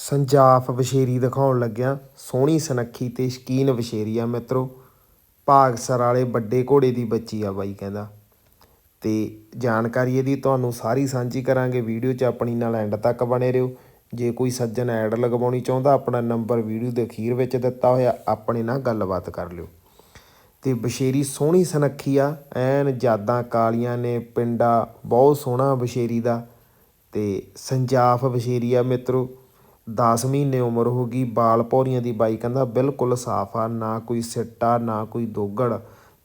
ਸੰਜਾਫ ਵਸ਼ੇਰੀ ਦਿਖਾਉਣ ਲੱਗਿਆ ਸੋਹਣੀ ਸੁਨੱਖੀ ਤੇ ਸ਼ਕੀਨ ਵਸ਼ੇਰੀ ਆ ਮਿੱਤਰੋ। ਭਾਗਸਰ ਵਾਲੇ ਵੱਡੇ ਘੋੜੇ ਦੀ ਬੱਚੀ ਆ ਬਾਈ ਕਹਿੰਦਾ। ਤੇ ਜਾਣਕਾਰੀ ਇਹਦੀ ਤੁਹਾਨੂੰ ਸਾਰੀ ਸਾਂਝੀ ਕਰਾਂਗੇ। ਵੀਡੀਓ 'ਚ ਆਪਣੀ ਨਾਲ ਐਂਡ ਤੱਕ ਬਣੇ ਰਹੋ। ਜੇ ਕੋਈ ਸੱਜਣ ਐਡ ਲਗਵਾਉਣੀ ਚਾਹੁੰਦਾ, ਆਪਣਾ ਨੰਬਰ ਵੀਡੀਓ ਦੇ ਅਖੀਰ ਵਿੱਚ ਦਿੱਤਾ ਹੋਇਆ, ਆਪਣੇ ਨਾਲ ਗੱਲਬਾਤ ਕਰ ਲਿਓ। ਤੇ ਬਸ਼ੇਰੀ ਸੋਹਣੀ ਸੁਨੱਖੀ ਆ, ਐਨ ਜਾਦਾਂ ਕਾਲੀਆਂ ਨੇ, ਪਿੰਡਾ ਬਹੁਤ ਸੋਹਣਾ ਬਸ਼ੇਰੀ ਦਾ। ਤੇ ਸੰਜਾਫ ਬਸ਼ੇਰੀ ਆ ਮਿੱਤਰੋ। ਦਸ ਮਹੀਨੇ ਉਮਰ ਹੋ ਗਈ, ਬਾਲ ਪੌਰੀਆਂ ਦੀ ਬਾਈ ਕਹਿੰਦਾ, ਬਿਲਕੁਲ ਸਾਫ਼ ਆ, ਨਾ ਕੋਈ ਸਿੱਟਾ, ਨਾ ਕੋਈ ਦੋਗੜ।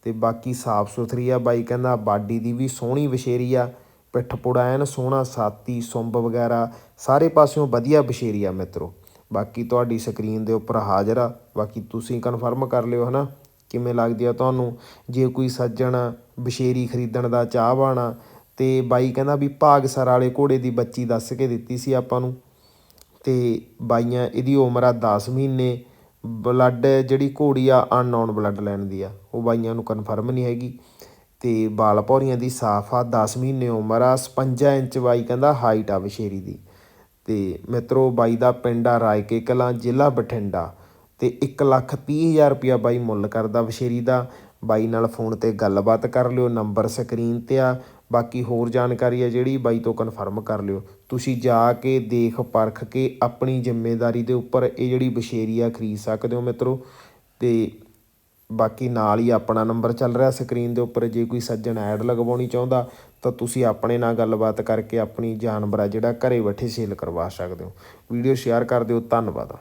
ਤੇ ਬਾਕੀ ਸਾਫ਼ ਸੁਥਰੀ ਆ ਬਾਈ ਕਹਿੰਦਾ, ਬਾਡੀ ਦੀ ਵੀ ਸੋਹਣੀ ਬਸ਼ੇਰੀ ਆ, ਪਿੱਠ ਪੁੜਾ ਐਨ ਸੋਹਣਾ, ਸਾਤੀ, ਸੁੰਬ ਵਗੈਰਾ, ਸਾਰੇ ਪਾਸਿਓਂ ਵਧੀਆ ਬਸ਼ੇਰੀ ਆ ਮਿੱਤਰੋ। ਬਾਕੀ ਤੁਹਾਡੀ ਸਕਰੀਨ ਦੇ ਉੱਪਰ ਹਾਜ਼ਰ ਆ। ਬਾਕੀ ਤੁਸੀਂ ਕਨਫਰਮ ਕਰ ਲਿਓ, ਹਨਾ, ਕਿਵੇਂ ਲੱਗਦੀ ਆ ਤੁਹਾਨੂੰ? ਜੇ ਕੋਈ ਸੱਜਣ ਬਸ਼ੇਰੀ ਖਰੀਦਣ ਦਾ ਚਾਹਵਾਨ ਆ, ਤੇ ਬਾਈ ਕਹਿੰਦਾ ਵੀ ਭਾਗਸਰ ਵਾਲੇ ਘੋੜੇ ਦੀ ਬੱਚੀ ਦੱਸ ਕੇ ਦਿੱਤੀ ਸੀ ਆਪਾਂ ਨੂੰ। ਅਤੇ ਬਾਈਆਂ, ਇਹਦੀ ਉਮਰ ਆ ਦਸ ਮਹੀਨੇ। ਬਲੱਡ ਜਿਹੜੀ ਘੋੜੀ ਆ ਅਨਨੋਨ ਬਲੱਡ ਲਾਈਨ ਦੀ ਆ। ਉਹ ਬਾਈਆਂ ਨੂੰ ਕਨਫਰਮ ਨਹੀਂ ਹੈਗੀ। ਅਤੇ ਬਾਲ ਭੌਰੀਆਂ ਦੀ ਸਾਫ਼ ਆ, ਦਸ ਮਹੀਨੇ ਉਮਰ ਆ 56 ਇੰਚ ਬਾਈ ਕਹਿੰਦਾ ਹਾਈਟ ਆ ਬਸ਼ੇਰੀ ਦੀ। ਅਤੇ ਮਿੱਤਰੋ, ਬਾਈ ਦਾ ਪਿੰਡ ਆ ਰਾਏਕੇ ਕਲਾਂ, ਜ਼ਿਲ੍ਹਾ ਬਠਿੰਡਾ। ਅਤੇ ਇੱਕ ਲੱਖ ਤੀਹ ਹਜ਼ਾਰ ਰੁਪਈਆ ਬਾਈ ਮੁੱਲ ਕਰਦਾ ਬਸ਼ੇਰੀ ਦਾ। ਬਾਈ ਨਾਲ ਫੋਨ ਤੇ ਗੱਲਬਾਤ ਕਰ ਲਿਓ, ਨੰਬਰ ਸਕਰੀਨ ਤੇ ਆ। ਬਾਕੀ ਹੋਰ ਜਾਣਕਾਰੀ ਆ ਜਿਹੜੀ ਬਾਈ ਤੋਂ ਕਨਫਰਮ ਕਰ ਲਿਓ। ਤੁਸੀਂ ਜਾ ਕੇ ਦੇਖ ਪਰਖ ਕੇ ਆਪਣੀ ਜ਼ਿੰਮੇਵਾਰੀ ਦੇ ਉੱਪਰ ਇਹ ਜਿਹੜੀ ਬਸ਼ੇਰੀ ਆ ਖਰੀਦ ਸਕਦੇ ਹੋ ਮਿੱਤਰੋ। ਤੇ ਬਾਕੀ ਨਾਲ ਹੀ ਆਪਣਾ ਨੰਬਰ ਚੱਲ ਰਿਹਾ ਸਕਰੀਨ ਦੇ ਉੱਪਰ। ਜੇ ਕੋਈ ਸੱਜਣ ਐਡ ਲਗਵਾਉਣੀ ਚਾਹੁੰਦਾ, ਤਾਂ ਤੁਸੀਂ ਆਪਣੇ ਨਾਲ ਗੱਲਬਾਤ ਕਰਕੇ ਆਪਣੀ ਜਾਨਵਰ ਆ ਜਿਹੜਾ ਘਰੇ ਬੈਠੇ ਸੇਲ ਕਰਵਾ ਸਕਦੇ ਹੋ। ਵੀਡੀਓ ਸ਼ੇਅਰ ਕਰ ਦਿਓ। ਧੰਨਵਾਦ।